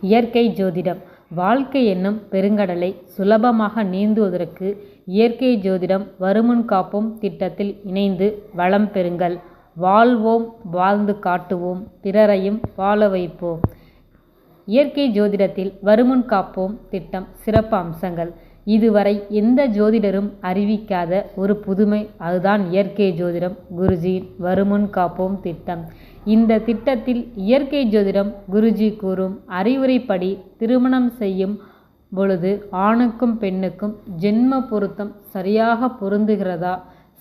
இயற்கை ஜோதிடம். வாழ்க்கை என்னும் பெருங்கடலை சுலபமாக நீந்துவதற்கு இயற்கை ஜோதிடம் வருமுன் காப்போம் திட்டத்தில் இணைந்து வளம் பெறுங்கள். வாழ்வோம் வாழ்ந்து காட்டுவோம் பிறரையும் வாழ வைப்போம். இயற்கை ஜோதிடத்தில் வருமுன் காப்போம் திட்டம் சிறப்பு அம்சங்கள். இதுவரை எந்த ஜோதிடரும் அறிவிக்காத ஒரு புதுமை. அதுதான் இயற்கை ஜோதிடம். குருஜியின் வருமுன் காப்போம் திட்டம். இந்த திட்டத்தில் இயற்கை ஜோதிடம் குருஜி கூறும் அறிவுரைப்படி திருமணம் செய்யும் பொழுது ஆணுக்கும் பெண்ணுக்கும் ஜென்ம பொருத்தம் சரியாக பொருந்துகிறதா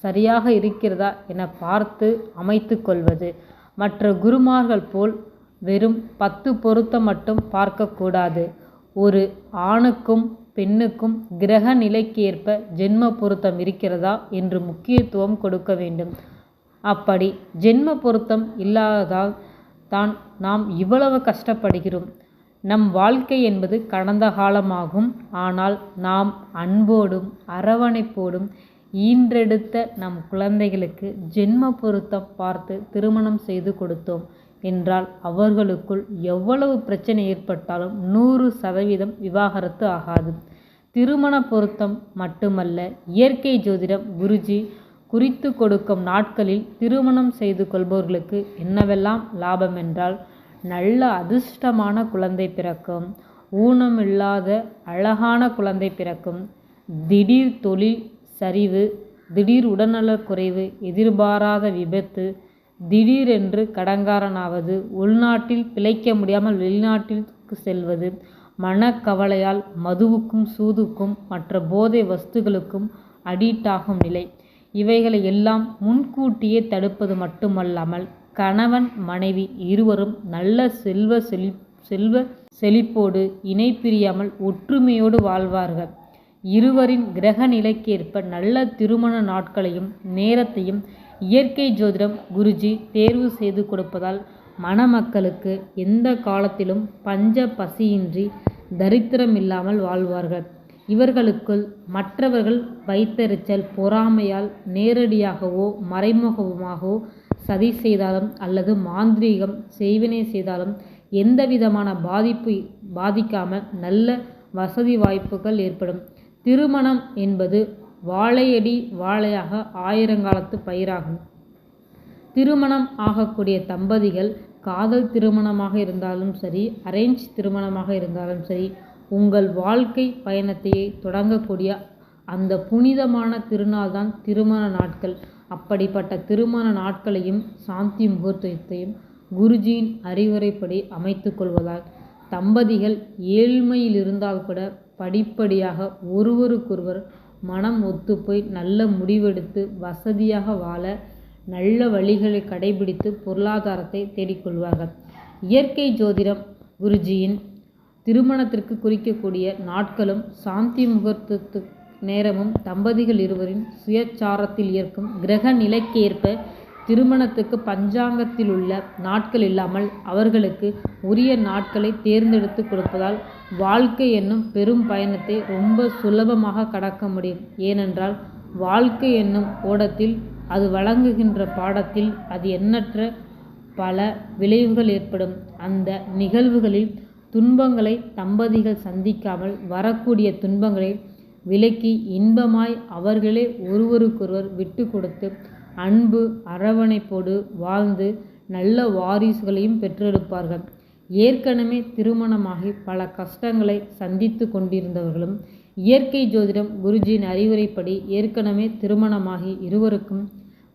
சரியாக இருக்கிறதா என பார்த்து அமைத்து கொள்வது. மற்ற குருமார்கள் போல் வெறும் பத்து பொருத்தம் மட்டும் பார்க்கக்கூடாது ஒரு ஆணுக்கும் பெண்ணுக்கும் கிரக நிலைக்கேற்ப ஜென்ம பொருத்தம் இருக்கிறதா என்று முக்கியத்துவம் கொடுக்க வேண்டும். அப்படி ஜென்ம பொருத்தம் இல்லாததால் தான் நாம் இவ்வளவு கஷ்டப்படுகிறோம். நம் வாழ்க்கை என்பது கடந்த காலமாகும். ஆனால் நாம் அன்போடும் அரவணைப்போடும் ஈன்றெடுத்த நம் குழந்தைகளுக்கு ஜென்ம பொருத்தம் பார்த்து திருமணம் செய்து கொடுத்தோம். என்றால் அவர்களுக்குள் எவ்வளவு பிரச்சனை ஏற்பட்டாலும் நூறு சதவீதம் விவாகரத்து ஆகாது. திருமண பொருத்தம் மட்டுமல்ல இயற்கை ஜோதிடம் குருஜி குறித்து கொடுக்கும் நாட்களில் திருமணம் செய்து கொள்பவர்களுக்கு என்னவெல்லாம் லாபம் என்றால் நல்ல அதிர்ஷ்டமான குழந்தை பிறக்கும் ஊனமில்லாத அழகான குழந்தை பிறக்கும் திடீர் தொழில் சரிவு திடீர் உடல்நலக்குறைவு எதிர்பாராத விபத்து திடீரென்று கடங்காரனாவது உள்நாட்டில் பிழைக்க முடியாமல் வெளிநாட்டிற்கு செல்வது மனக்கவலையால் மதுவுக்கும் சூதுக்கும் மற்ற போதை வஸ்துகளுக்கும் அடிக்ட் ஆகும் நிலை. இவைகளை எல்லாம் முன்கூட்டியே தடுப்பது மட்டுமல்லாமல் கணவன் மனைவி இருவரும் நல்ல செல்வ செழி செல்வ செழிப்போடு இணை பிரியாமல் ஒற்றுமையோடு வாழ்வார்கள். இருவரின் கிரக நிலைக்கேற்ப நல்ல திருமண நாட்களையும் நேரத்தையும் இயற்கை ஜோதிடம் குருஜி தேர்வு செய்து கொடுப்பதால் மணமக்களுக்கு எந்த காலத்திலும் பஞ்ச பசியின்றி தரித்திரம் இல்லாமல் வாழ்வார்கள். இவர்களுக்குள் மற்றவர்கள் வைத்தறிச்சல் பொறாமையால் நேரடியாகவோ மறைமுகமாகவோ சதி செய்தாலும் அல்லது மாந்திரீகம் செய்வினை செய்தாலும் எந்தவிதமான பாதிப்பு பாதிக்காமல் நல்ல வசதி வாய்ப்புகள் ஏற்படும். திருமணம் என்பது வாழையடி வாழையாக ஆயிரங்காலத்து பயிராகும். திருமணம் ஆகக்கூடிய தம்பதிகள் காதல் திருமணமாக இருந்தாலும் சரி அரேஞ்ச் திருமணமாக இருந்தாலும் சரி உங்கள் வாழ்க்கை பயணத்தை தொடங்கக்கூடிய அந்த புனிதமான திருநாள் தான் திருமண நாட்கள். அப்படிப்பட்ட திருமண நாட்களையும் சாந்தி முகூர்த்தத்தையும் குருஜியின் அறிவுரைப்படி அமைத்து கொள்வதால் தம்பதிகள் ஏழ்மையில் இருந்தால் கூட படிப்படியாக ஒருவருக்கொருவர் மனம் ஒத்துப்போய் நல்ல முடிவெடுத்து வசதியாக வாழ நல்ல வழிகளை கடைபிடித்து பொருளாதாரத்தை தேடிக்கொள்வார்கள். இயற்கை ஜோதிடம் குருஜியின் திருமணத்திற்கு குறிக்கக்கூடிய நாட்களும் சாந்தி முகூர்த்தத்து நேரமும் தம்பதிகள் இருவரின் சுயச்சாரத்தில் இருக்கும் கிரக நிலைக்கேற்ப திருமணத்துக்கு பஞ்சாங்கத்தில் உள்ள நாட்கள் இல்லாமல் அவர்களுக்கு உரிய நாட்களை தேர்ந்தெடுத்து கொடுப்பதால் வாழ்க்கை என்னும் பெரும் பயணத்தை ரொம்ப சுலபமாக கடக்க முடியும். ஏனென்றால் வாழ்க்கை என்னும் ஓடத்தில் அது வழங்குகின்ற பாடத்தில் அது எண்ணற்ற பல விளைவுகள் ஏற்படும். அந்த நிகழ்வுகளில் துன்பங்களை தம்பதிகள் சந்திக்காமல் வரக்கூடிய துன்பங்களை விலக்கி இன்பமாய் அவர்களே ஒருவருக்கொருவர் விட்டு கொடுத்து அன்பு அரவணைப்போடு வாழ்ந்து நல்ல வாரிசுகளையும் பெற்றெடுப்பார்கள். ஏற்கனவே திருமணமாகி பல கஷ்டங்களை சந்தித்து கொண்டிருந்தவர்களும் இயற்கை ஜோதிடம் குருஜியின் அறிவுரைப்படி ஏற்கனவே திருமணமாகி இருவருக்கும்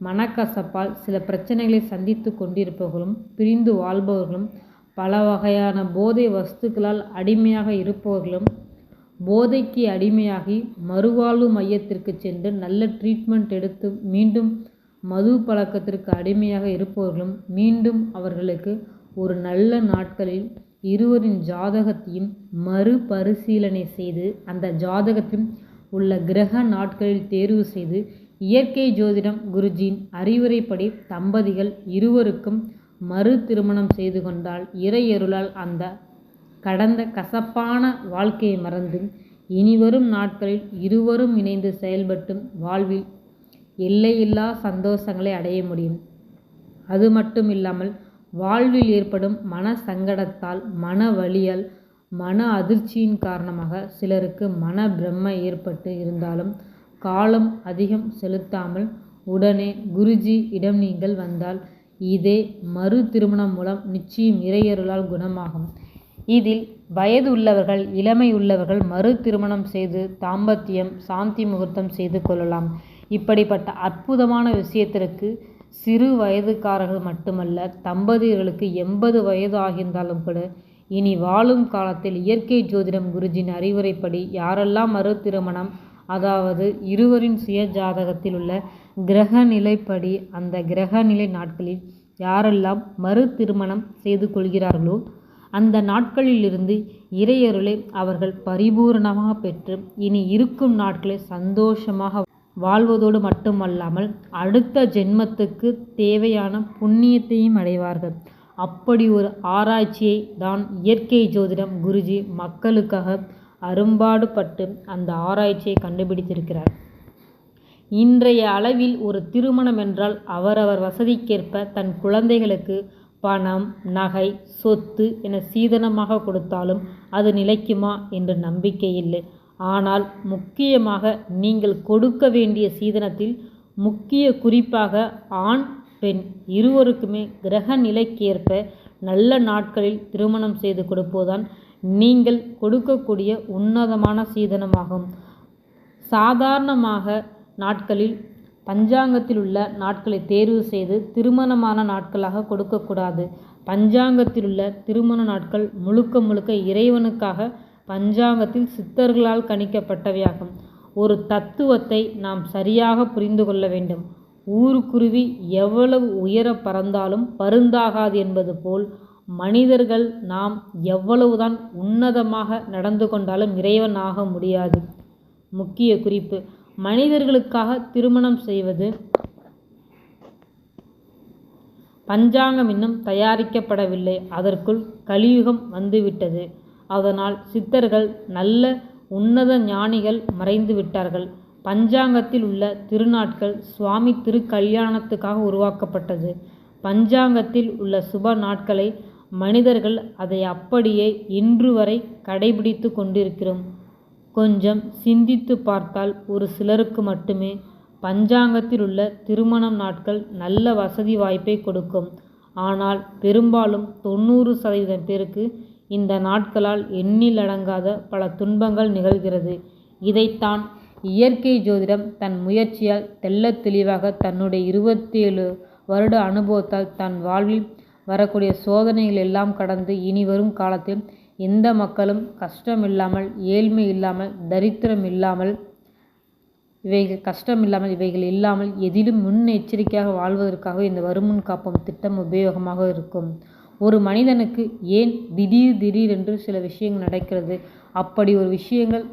மனக்கசப்பால் சில பிரச்சனைகளை சந்தித்து கொண்டிருப்பவர்களும் பிரிந்து வாழ்பவர்களும் பல வகையான போதை வஸ்துக்களால் அடிமையாக இருப்பவர்களும் போதைக்கு அடிமையாகி மறுவாழ்வு மையத்திற்கு சென்று நல்ல ட்ரீட்மெண்ட் எடுத்து மீண்டும் மது பழக்கத்திற்கு அடிமையாக இருப்பவர்களும் மீண்டும் அவர்களுக்கு ஒரு நல்ல நாட்களில் இருவரின் ஜாதகத்தையும் மறுபரிசீலனை செய்து அந்த ஜாதகத்தில் உள்ள கிரக நாட்களில் தேர்வு செய்து இயற்கை ஜோதிடம் குருஜியின் அறிவுரைப்படி தம்பதிகள் இருவருக்கும் மறு திருமணம் செய்து கொண்டால் இறையருளால் அந்த கடந்த கசப்பான வாழ்க்கையை மறந்து இனிவரும் நாட்களில் இருவரும் இணைந்து செயல்பட்டும் வாழ்வில் எல்லையில்லா சந்தோஷங்களை அடைய முடியும். அது மட்டும் இல்லாமல் வாழ்வில் ஏற்படும் மன சங்கடத்தால் மன வலியால் மன அதிர்ச்சியின் காரணமாக சிலருக்கு மன பிரம்மை ஏற்பட்டு இருந்தாலும் காலம் அதிகம் செலுத்தாமல் உடனே குருஜி இடம் நீங்கள் வந்தால் இதே மறு திருமணம் மூலம் நிச்சயம் இறையருளால் குணமாகும். இதில் வயது உள்ளவர்கள் இளமை உள்ளவர்கள் மறு திருமணம் செய்து தாம்பத்தியம் சாந்தி முகூர்த்தம் செய்து கொள்ளலாம். இப்படிப்பட்ட அற்புதமான விஷயத்திற்கு சிறு வயதுக்காரர்கள் மட்டுமல்ல தம்பதியர்களுக்கு எண்பது வயது ஆகியிருந்தாலும் கூட இனி வாழும் காலத்தில் இயற்கை ஜோதிடம் குருஜின் அறிவுரைப்படி யாரெல்லாம் மறு திருமணம் அதாவது இருவரின் சுய ஜாதகத்தில் உள்ள கிரக நிலைப்படி அந்த கிரக நிலை நாட்களில் யாரெல்லாம் மறு திருமணம் செய்து கொள்கிறார்களோ அந்த நாட்களிலிருந்து இறையருளை அவர்கள் பரிபூரணமாக பெற்று இனி இருக்கும் நாட்களை சந்தோஷமாக வாழ்வதோடு மட்டுமல்லாமல் அடுத்த ஜென்மத்துக்கு தேவையான புண்ணியத்தையும் அடைவார்கள். அப்படி ஒரு ஆராய்ச்சியை தான் இயற்கை ஜோதிடம் குருஜி மக்களுக்காக அரும்பாடுபட்டு அந்த ஆராய்ச்சியை கண்டுபிடித்திருக்கிறார். இன்றைய அளவில் ஒரு திருமணம் என்றால் அவரவர் வசதிக்கேற்ப தன் குழந்தைகளுக்கு பணம் நகை சொத்து என சீதனமாக கொடுத்தாலும் அது நிலைக்குமா என்று நம்பிக்கை இல்லை. ஆனால் முக்கியமாக நீங்கள் கொடுக்க வேண்டிய சீதனத்தில் முக்கிய குறிப்பாக ஆண் பெண் இருவருக்குமே கிரக நிலைக்கேற்ப நல்ல நாட்களில் திருமணம் செய்து கொடுப்பதுதான் நீங்கள் கொடுக்கக்கூடிய உன்னதமான சீதனமாகும். சாதாரணமாக நாட்களில் பஞ்சாங்கத்தில் உள்ள நாட்களை தேர்வு செய்து திருமணமான நாட்களாக கொடுக்கக்கூடாது. பஞ்சாங்கத்தில் உள்ள திருமண நாட்கள் முழுக்க முழுக்க இறைவனுக்காக பஞ்சாங்கத்தில் சித்தர்களால் கணிக்கப்பட்டவையாகும். ஒரு தத்துவத்தை நாம் சரியாக புரிந்து கொள்ள வேண்டும். ஊருக்குருவி எவ்வளவு உயர பறந்தாலும் பருந்தாகாது என்பது போல் மனிதர்கள் நாம் எவ்வளவுதான் உன்னதமாக நடந்து கொண்டாலும் இறைவன் ஆக முடியாது. முக்கிய குறிப்பு மனிதர்களுக்காக திருமணம் செய்வது பஞ்சாங்கம் இன்னும் தயாரிக்கப்படவில்லை. அதற்குள் கலியுகம் வந்துவிட்டது. அதனால் சித்தர்கள் நல்ல உன்னத ஞானிகள் மறைந்து விட்டார்கள். பஞ்சாங்கத்தில் உள்ள திருநாட்கள் சுவாமி திருக்கல்யாணத்துக்காக உருவாக்கப்பட்டது. பஞ்சாங்கத்தில் உள்ள சுப நாட்களை மனிதர்கள் அதை அப்படியே இன்று வரை கடைபிடித்து கொண்டிருக்கிறோம். கொஞ்சம் சிந்தித்து பார்த்தால் ஒரு சிலருக்கு மட்டுமே பஞ்சாங்கத்தில் உள்ள திருமணம் நாட்கள் நல்ல வசதி வாய்ப்பை கொடுக்கும். ஆனால் பெரும்பாலும் தொண்ணூறு சதவீதம் பேருக்கு இந்த நாட்களால் எண்ணிலடங்காத பல துன்பங்கள் நிகழ்கிறது. இதைத்தான் இயற்கை ஜோதிடம் தன் முயற்சியால் தெல்ல தெளிவாக தன்னுடைய இருபத்தேழு வருட அனுபவத்தால் தன் வாழ்வில் வரக்கூடிய சோதனைகள் எல்லாம் கடந்து இனி வரும் காலத்தில் எந்த மக்களும் கஷ்டம் இல்லாமல் ஏழ்மை இல்லாமல் தரித்திரம் இல்லாமல் இவைகள் கஷ்டம் இல்லாமல் இவைகள் இல்லாமல் எதிலும் முன்னெச்சரிக்கையாக வாழ்வதற்காக இந்த வருமுன் காப்போம் திட்டம் உபயோகமாக இருக்கும். ஒரு மனிதனுக்கு ஏன் திடீர் திடீரென்று சில விஷயங்கள் நடக்கிறது? அப்படி ஒரு விஷயங்கள்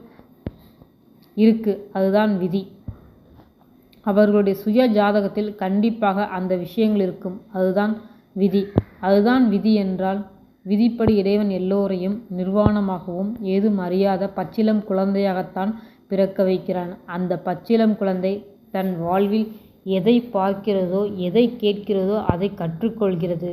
இருக்குது அதுதான் விதி. அவர்களுடைய சுய ஜாதகத்தில் கண்டிப்பாக அந்த விஷயங்கள் இருக்கும். அதுதான் விதி. அதுதான் விதி என்றால் விதிப்படி இறைவன் எல்லோரையும் நிர்வாணமாகவும் ஏதும் அறியாத பச்சிலம் குழந்தையாகத்தான் பிறக்க வைக்கிறான். அந்த பச்சிலம் குழந்தை தன் வாழ்வில் எதை பார்க்கிறதோ எதை கேட்கிறதோ அதை கற்றுக்கொள்கிறது.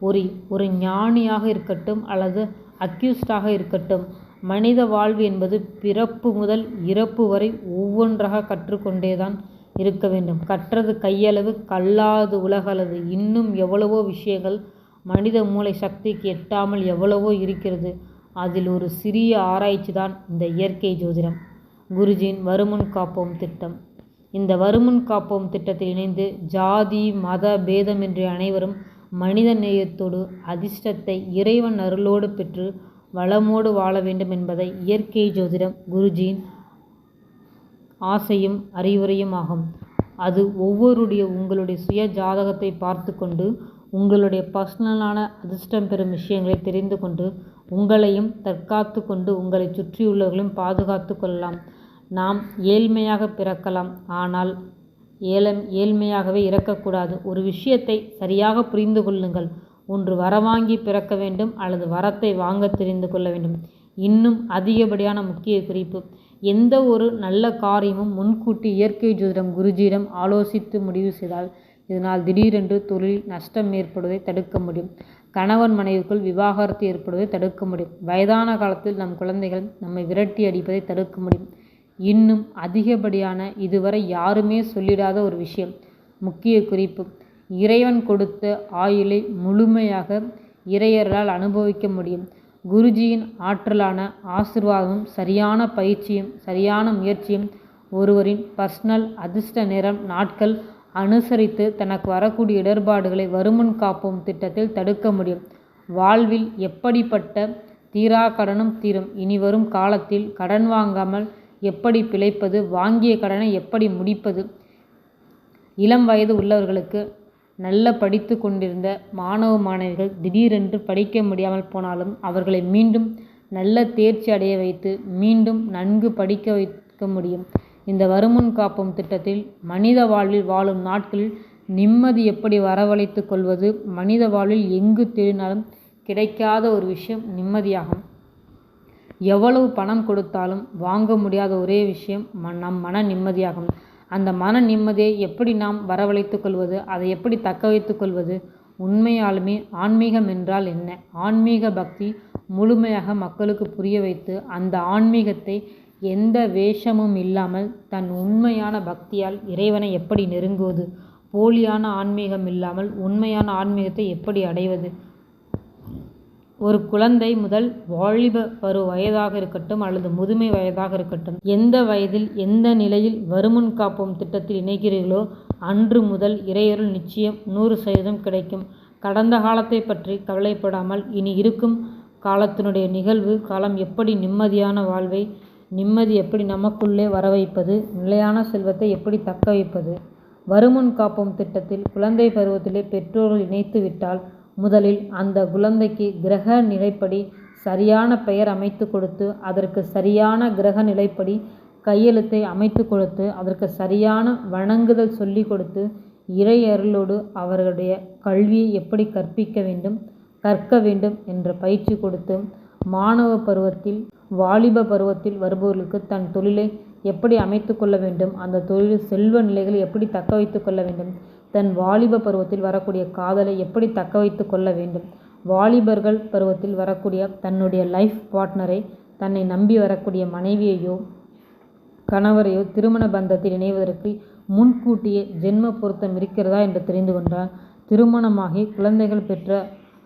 ஒரு ஒரு ஞானியாக இருக்கட்டும் அல்லது அக்யூஸ்டாக இருக்கட்டும் மனித வாழ்வு என்பது பிறப்பு முதல் இறப்பு வரை ஒவ்வொன்றாக கற்றுக்கொண்டேதான் இருக்க வேண்டும். கற்றது கையளவு கல்லாது உலகளவு இன்னும் எவ்வளவோ விஷயங்கள் மனித மூளை சக்திக்கு எட்டாமல் எவ்வளவோ இருக்கிறது. அதில் ஒரு சிறிய ஆராய்ச்சி தான் இந்த இயற்கை ஜோதிடம். குருஜியின் வருமுன் காப்போம் திட்டம். இந்த வருமுன் காப்போம் திட்டத்தில் இணைந்து ஜாதி மத பேதமின்றி அனைவரும் மனித நேயத்தோடு அதிர்ஷ்டத்தை இறைவன் அருளோடு பெற்று வளமோடு வாழ வேண்டும் என்பதை இயற்கை ஜோதிடம் குருஜியின் ஆசையும் அறிவுரையும் ஆகும். அது ஒவ்வொருடைய உங்களுடைய சுய ஜாதகத்தை பார்த்து கொண்டு உங்களுடைய பர்சனலான அதிர்ஷ்டம் பெறும் விஷயங்களை தெரிந்து கொண்டு உங்களையும் தற்காத்து கொண்டு உங்களை சுற்றியுள்ளவர்களையும் பாதுகாத்து கொள்ளலாம். நாம் ஏழ்மையாக பிறக்கலாம். ஆனால் ஏலம் ஏழ்மையாகவே இறக்கக்கூடாது. ஒரு விஷயத்தை சரியாக புரிந்து கொள்ளுங்கள். ஒன்று வரவாங்கி பிறக்க வேண்டும் அல்லது வரத்தை வாங்க தெரிந்து கொள்ள வேண்டும். இன்னும் அதிகப்படியான முக்கிய குறிப்பு. எந்த ஒரு நல்ல காரியமும் முன்கூட்டி இயற்கை ஜோதிடம் குருஜியிடம் ஆலோசித்து முடிவு செய்தால் இதனால் திடீரென்று தொழில் நஷ்டம் ஏற்படுவதை தடுக்க முடியும். கணவன் மனைவிக்குள் விவாகரத்து ஏற்படுவதை தடுக்க முடியும். வயதான காலத்தில் நம் குழந்தைகள் நம்மை விரட்டி அடிப்பதை தடுக்க முடியும். இன்னும் அதிகப்படியான இதுவரை யாருமே சொல்லிடாத ஒரு விஷயம். முக்கிய குறிப்பு இறைவன் கொடுத்த ஆயுளை முழுமையாக இறையர்களால் அனுபவிக்க முடியும். குருஜியின் ஆற்றலான ஆசிர்வாதமும் சரியான பயிற்சியும் சரியான முயற்சியும் ஒருவரின் பர்சனல் அதிர்ஷ்ட நேரம் நாட்கள் அனுசரித்து தனக்கு வரக்கூடிய இடர்பாடுகளை வருமுன் காப்போம் திட்டத்தில் தடுக்க முடியும். வாழ்வில் எப்படிப்பட்ட தீரா கடனும் தீரும். இனி வரும் காலத்தில் கடன் வாங்காமல் எப்படி பிழைப்பது? வாங்கிய கடனை எப்படி முடிப்பது? இளம் வயது உள்ளவர்களுக்கு நல்ல படித்து கொண்டிருந்த மாணவ மாணவிகள் திடீரென்று படிக்க முடியாமல் போனாலும் அவர்களை மீண்டும் நல்ல தேர்ச்சி அடைய வைத்து மீண்டும் நன்கு படிக்க வைக்க முடியும். இந்த வருமுன் காப்போம் திட்டத்தில் மனித வாழ்வில் வாழும் நாட்களில் நிம்மதி எப்படி வரவழைத்து கொள்வது? மனித வாழ்வில் எங்கு தேடினாலும் கிடைக்காத ஒரு விஷயம் நிம்மதியாகும். எவ்வளவு பணம் கொடுத்தாலும் வாங்க முடியாத ஒரே விஷயம் நம் மன நிம்மதியாகும். அந்த மன நிம்மதியை எப்படி நாம் வரவழைத்து கொள்வது? அதை எப்படி தக்க வைத்து கொள்வது? உண்மையாலுமே ஆன்மீகம் என்றால் என்ன? ஆன்மீக பக்தி முழுமையாக மக்களுக்கு புரிய வைத்து அந்த ஆன்மீகத்தை எந்த வேஷமும் இல்லாமல் தன் உண்மையான பக்தியால் இறைவனை எப்படி நெருங்குவது? போலியான ஆன்மீகம் இல்லாமல் உண்மையான ஆன்மீகத்தை எப்படி அடைவது? ஒரு குழந்தை முதல் வாலிப பரு வயதாக இருக்கட்டும் அல்லது முதுமை வயதாக இருக்கட்டும் எந்த வயதில் எந்த நிலையில் வருமுன் காப்போம் திட்டத்தில் இணைகிறீர்களோ அன்று முதல் இறையருள் நிச்சயம் நூறு சதவீதம் கிடைக்கும். கடந்த காலத்தை பற்றி கவலைப்படாமல் இனி இருக்கும் காலத்தினுடைய நிகழ்வு காலம் எப்படி நிம்மதியான வாழ்வை நிம்மதி எப்படி நமக்குள்ளே வர வைப்பது நிலையான செல்வத்தை எப்படி தக்க வைப்பது? வருமுன் காப்போம் திட்டத்தில் குழந்தை பருவத்திலே பெற்றோர்கள் இணைத்து விட்டால் முதலில் அந்த குழந்தைக்கு கிரக நிலைப்படி சரியான பெயர் அமைத்து கொடுத்து அதற்கு சரியான கிரக நிலைப்படி கையெழுத்தை அமைத்து கொடுத்து அதற்கு சரியான வணங்குதல் சொல்லி கொடுத்து இறை அருளோடு அவர்களுடைய கல்வியை எப்படி கற்பிக்க வேண்டும் கற்க வேண்டும் என்ற பயிற்சி கொடுத்து மாணவ பருவத்தில் வாலிப பருவத்தில் வருபவர்களுக்கு தன் தொழிலை எப்படி அமைத்து கொள்ள வேண்டும் அந்த தொழிலில் செல்வ நிலைகளை எப்படி தக்க வைத்து கொள்ள வேண்டும் தன் வாலிப பருவத்தில் வரக்கூடிய காதலை எப்படி தக்க வைத்து கொள்ள வேண்டும் வாலிபர்கள் பருவத்தில் வரக்கூடிய தன்னுடைய லைஃப் பார்ட்னரை தன்னை நம்பி வரக்கூடிய மனைவியையோ கணவரையோ திருமண பந்தத்தில் இணைவதற்கு முன்கூட்டியே ஜென்ம பொருத்தம் இருக்கிறதா என்று தெரிந்து கொண்டால் திருமணமாகி குழந்தைகள் பெற்ற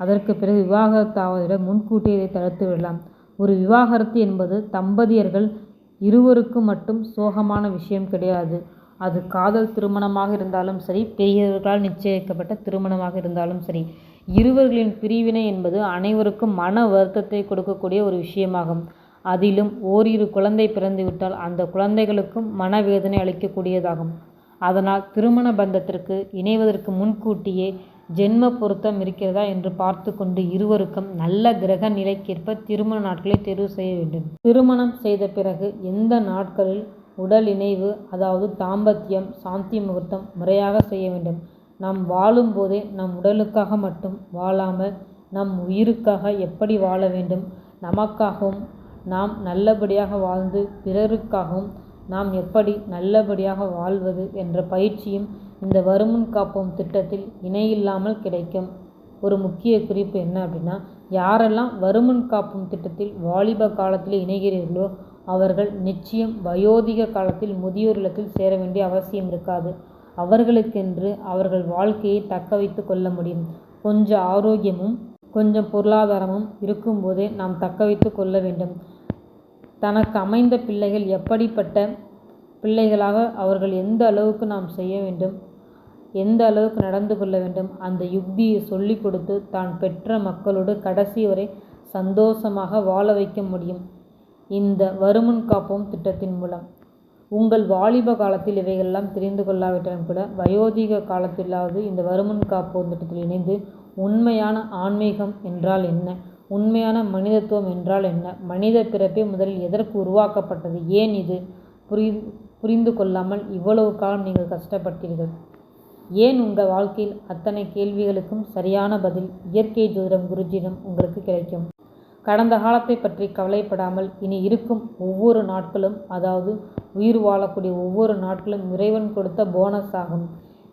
அதற்கு பிறகு விவாகரத்தாவதை விட முன்கூட்டியே இதை தடுத்து விடலாம். ஒரு விவாகரத்து என்பது தம்பதியர்கள் இருவருக்கும் மட்டும் சோகமான விஷயம் கிடையாது. அது காதல் திருமணமாக இருந்தாலும் சரி பெரியவர்களால் நிச்சயிக்கப்பட்ட திருமணமாக இருந்தாலும் சரி இருவர்களின் பிரிவினை என்பது அனைவருக்கும் மன வருத்தத்தை கொடுக்கக்கூடிய ஒரு விஷயமாகும். அதிலும் ஓரிரு குழந்தை பிறந்துவிட்டால் அந்த குழந்தைகளுக்கும் மனவேதனை அளிக்கக்கூடியதாகும். அதனால் திருமண பந்தத்திற்கு இணைவதற்கு முன்கூட்டியே ஜென்ம பொருத்தம் இருக்கிறதா என்று பார்த்து கொண்டு இருவருக்கும் நல்ல கிரக நிலைக்கேற்ப திருமண நாட்களை தேர்வு செய்ய வேண்டும். திருமணம் செய்த பிறகு எந்த நாட்களில் உடல் இணைவு அதாவது தாம்பத்தியம் சாந்தி முகூர்த்தம் முறையாக செய்ய வேண்டும். நாம் வாழும்போதே நம் உடலுக்காக மட்டும் வாழாமல் நம் உயிருக்காக எப்படி வாழ வேண்டும்? நமக்காகவும் நாம் நல்லபடியாக வாழ்ந்து பிறருக்காகவும் நாம் எப்படி நல்லபடியாக வாழ்வது என்ற பயிற்சியும் இந்த வருமுன் காப்போம் திட்டத்தில் இணையில்லாமல் கிடைக்கும். ஒரு முக்கிய குறிப்பு என்ன அப்படின்னா யாரெல்லாம் வருமுன் காப்போம் திட்டத்தில் வாலிப காலத்தில் இணைகிறீர்களோ அவர்கள் நிச்சயம் வயோதிக காலத்தில் முதியோர் இல்லத்தில் சேர வேண்டிய அவசியம் இருக்காது. அவர்களுக்கென்று அவர்கள் வாழ்க்கையை தக்க வைத்து கொள்ள முடியும். கொஞ்சம் ஆரோக்கியமும் கொஞ்சம் பொருளாதாரமும் இருக்கும்போதே நாம் தக்க வைத்து கொள்ள வேண்டும். தனக்கு அமைந்த பிள்ளைகள் எப்படிப்பட்ட பிள்ளைகளாக அவர்கள் எந்த அளவுக்கு நாம் செய்ய வேண்டும்? எந்த அளவுக்கு நடந்து கொள்ள வேண்டும் அந்த யுக்தியை சொல்லிக் கொடுத்து தான் பெற்ற மக்களோடு கடைசி வரை சந்தோஷமாக வாழ வைக்க முடியும். இந்த வருமுன் காப்போம் திட்டத்தின் மூலம். உங்கள் வாலிப காலத்தில் இவைகளெல்லாம் தெரிந்து கொள்ளாவிட்டாலும் கூட வயோதிக காலத்திலாவது இந்த வருமுன் காப்போம் திட்டத்தில் இணைந்து உண்மையான ஆன்மீகம் என்றால் என்ன? உண்மையான மனிதத்துவம் என்றால் என்ன? மனித பிறப்பே முதலில் எதற்கு உருவாக்கப்பட்டது? ஏன் இது? புரி புரிந்து கொள்ளாமல் இவ்வளவு காலம் நீங்கள் கஷ்டப்பட்டீர்கள். ஏன் உங்கள் வாழ்க்கையில் அத்தனை கேள்விகளுக்கும் சரியான பதில் இயற்கை ஜோதிடம் குருஜிடம் உங்களுக்கு கிடைக்கும் கடந்த காலத்தை பற்றி கவலைப்படாமல் இனி இருக்கும் ஒவ்வொரு நாட்களும் அதாவது உயிர் வாழக்கூடிய ஒவ்வொரு நாட்களும் இறைவன் கொடுத்த போனஸ் ஆகும்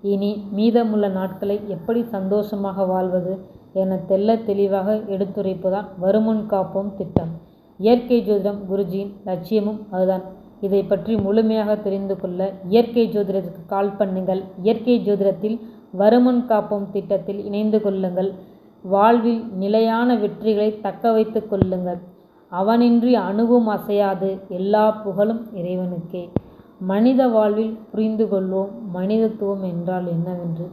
இனி மீதமுள்ள நாட்களை எப்படி சந்தோஷமாக வாழ்வது என தெல்ல தெளிவாக எடுத்துரைப்பதான் வருமுன் காப்போம் திட்டம். இயற்கை ஜோதிடம் குருஜியின் லட்சியமும் அதுதான். இதை பற்றி முழுமையாக தெரிந்து கொள்ள இயற்கை ஜோதிடத்திற்கு கால் பண்ணுங்கள். இயற்கை ஜோதிடத்தில் வருமுன் காப்போம் திட்டத்தில் இணைந்து கொள்ளுங்கள். வாழ்வில் நிலையான வெற்றிகளை தக்க வைத்து கொள்ளுங்கள். அவனின்றி அணுவும் அசையாது. எல்லா புகழும் இறைவனுக்கே. மனித வாழ்வில் புரிந்து கொள்வோம் மனிதத்துவம் என்றால் என்னவென்று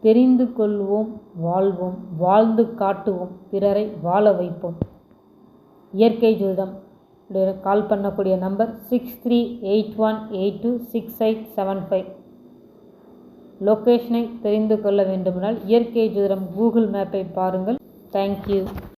தெரிந்து கொள்வோம் வாழ்வோம் வாழ்ந்து காட்டுவோம் பிறரை வாழ வைப்போம். இயற்கை ஜோதிடம் கால் பண்ணக்கூடிய number six three eight one eight two six eight seven five. லொக்கேஷனை தெரிந்து கொள்ள வேண்டுமானால் இயற்கை ஜோதிடம் கூகுள் மேப்பை பாருங்கள். Thank you.